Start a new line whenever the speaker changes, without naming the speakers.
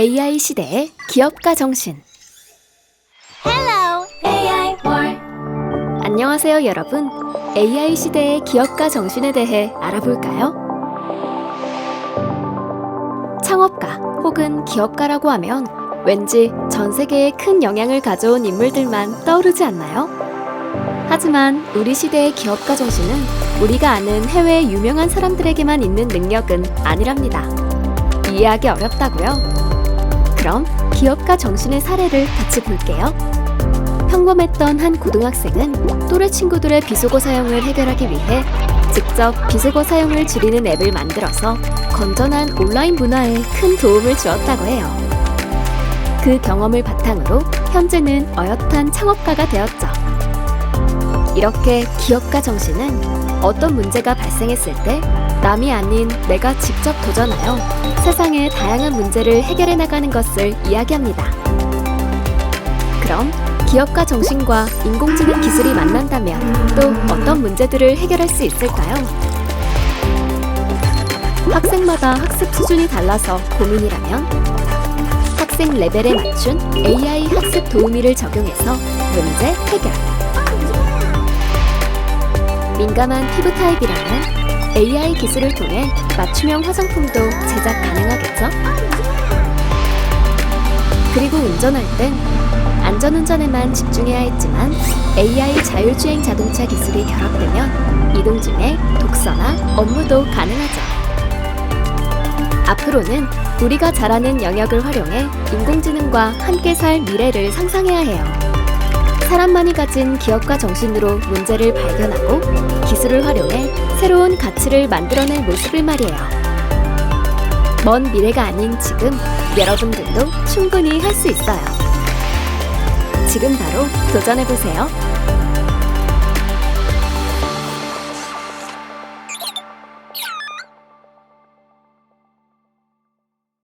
AI 시대의 기업가 정신.
Hello, AI World.
안녕하세요, 여러분. AI 시대의 기업가 정신에 대해 알아볼까요? 창업가 혹은 기업가라고 하면 왠지 전 세계에 큰 영향을 가져온 인물들만 떠오르지 않나요? 하지만 우리 시대의 기업가 정신은 우리가 아는 해외 유명한 사람들에게만 있는 능력은 아니랍니다. 이해하기 어렵다고요? 그럼 기업가 정신의 사례를 같이 볼게요. 평범했던 한 고등학생은 또래 친구들의 비속어 사용을 해결하기 위해 직접 비속어 사용을 줄이는 앱을 만들어서 건전한 온라인 문화에 큰 도움을 주었다고 해요. 그 경험을 바탕으로 현재는 어엿한 창업가가 되었죠. 이렇게 기업가 정신은 어떤 문제가 발생했을 때 남이 아닌 내가 직접 도전하여 세상의 다양한 문제를 해결해 나가는 것을 이야기합니다. 그럼 기업가 정신과 인공지능 기술이 만난다면 또 어떤 문제들을 해결할 수 있을까요? 학생마다 학습 수준이 달라서 고민이라면 학생 레벨에 맞춘 AI 학습 도우미를 적용해서 문제 해결. 민감한 피부 타입이라면 AI 기술을 통해 맞춤형 화장품도 제작 가능하겠죠? 그리고 운전할 땐 안전운전에만 집중해야 했지만 AI 자율주행 자동차 기술이 결합되면 이동 중에 독서나 업무도 가능하죠. 앞으로는 우리가 잘 아는 영역을 활용해 인공지능과 함께 살 미래를 상상해야 해요. 사람만이 가진 기업가 정신으로 문제를 발견하고 기술을 활용해 새로운 가치를 만들어낼 모습을 말이에요. 먼 미래가 아닌 지금 여러분들도 충분히 할 수 있어요. 지금 바로 도전해보세요.